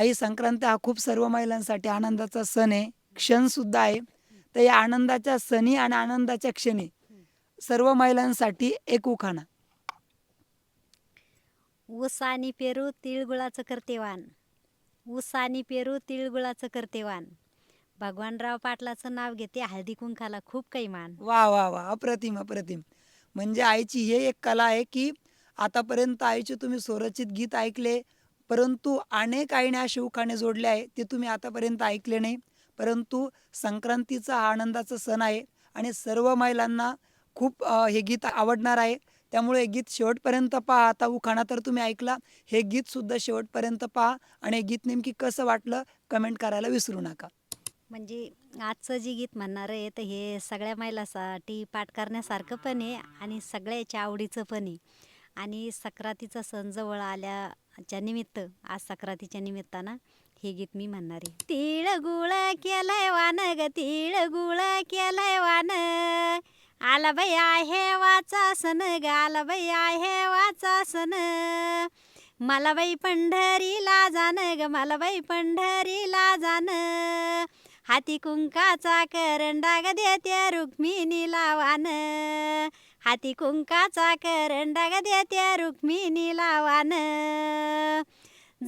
आई संक्रांत हा खूप सर्व महिलांसाठी आनंदाचा सण आहे. क्षण सुद्धा आहे. तर या आनंदाच्या सणी आणि आनंदाच्या क्षणी सर्व महिलांसाठी एक उखाणा. ऊस आणि पेरू तिळगुळाचं करते वाण ऊस आणि पेरू तिळगुळाचं करते वाण भगवानराव पाटलाचं नाव घेते हळदी कुंकाला खूप काही मान वा वा वा अप्रतिम अप्रतिम. म्हणजे आईची हे एक कला आहे की आतापर्यंत आईचे तुम्ही स्वरचित गीत ऐकले परंतु अनेक आईने असे उखाणे जोडले आहे ते तुम्ही आतापर्यंत ऐकले नाही. परंतु संक्रांतीचा हा आनंदाचा सण आहे आणि सर्व महिलांना खूप हे गीत आवडणार आहे. त्यामुळे हे गीत शेवटपर्यंत पहा. आता उखाणा तर तुम्ही ऐकला. हे गीतसुद्धा शेवटपर्यंत पहा आणि हे गीत नेमकी कसं वाटलं कमेंट करायला विसरू नका. म्हणजे आजचं जे गीत म्हणणार आहे तर हे सगळ्या महिलासाठी पाठ करण्यासारखं पण आहे आणि सगळ्याच्या आवडीचं पण आहे. आणि सक्रातीचा सण जवळ आल्याच्या निमित्त आज सक्रातीच्या निमित्तानं हे गीत मी म्हणणार आहे. तिळ गुळ केलंय वान ग तिळ गुळ केलंय वान. आला बाई आहे वाचा सण ग आला बाई आहे वाचा सण. मला बाई पंढरीला जाण ग मला बाई पंढरीला जाण. हाती कुंकाचा करंडा ग देते रुक्मिणीला वान हाती कुंकाचा करंडा ग त्या रुक्मिणीला वान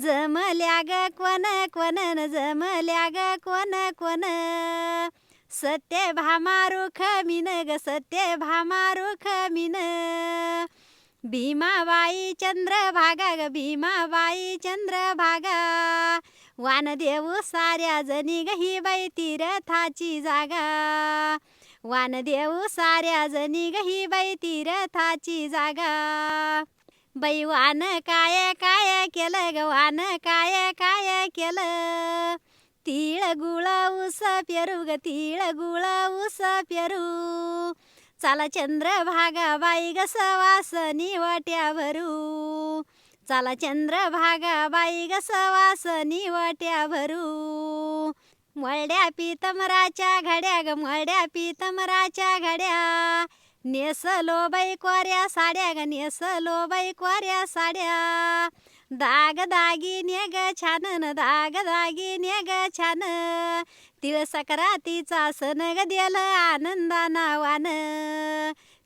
जमल्या ग कोण कोण न जमल्या ग कोण कोण. सत्य भामारुख मिन ग सत्य भामारुख मिन. भीमाबाई चंद्रभागा ग भीमाबाई चंद्रभागा. वानदेव साऱ्या जणी ग ही बाई तीर्थाची जागा. वानदेव साऱ्या जणी ग ही बाई तीरथाची जागा. बाई वान काय काय केलं ग? वान काय काय केलं? तीळ गुळ उस पेरू ग तीळ गुळ उस पेरू. चाला चंद्रभागा बाई ग सवासनी वाट्या भरू चाला चंद्रभागा बाई ग सवासनी वाट्या भरू मळड्या पितमराच्या घड्या ग मळड्या पितमराच्या घड्या. नेसलो बाई कोऱ्या साड्या ग नेसलो बाई कोऱ्या साड्या. दाग दागी नेग छान न दाग दागी नेग छान. तिळ सक्रातीचा सण ग दिल आनंदा नावान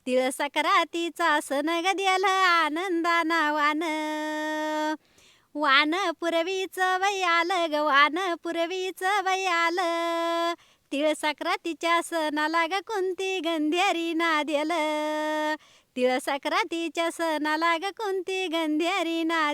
तिळ सक्रातीचा सण ग दिल आनंदा नावान वान पुरवीच वयाल आलं ग वान पुरवीच वयाल. आलं तिळ सक्रातीच्या सणाला ग कोणती गंधेरी ना तिळ सक्रातीच्या सणाला ग कोणती गंध्यारी ना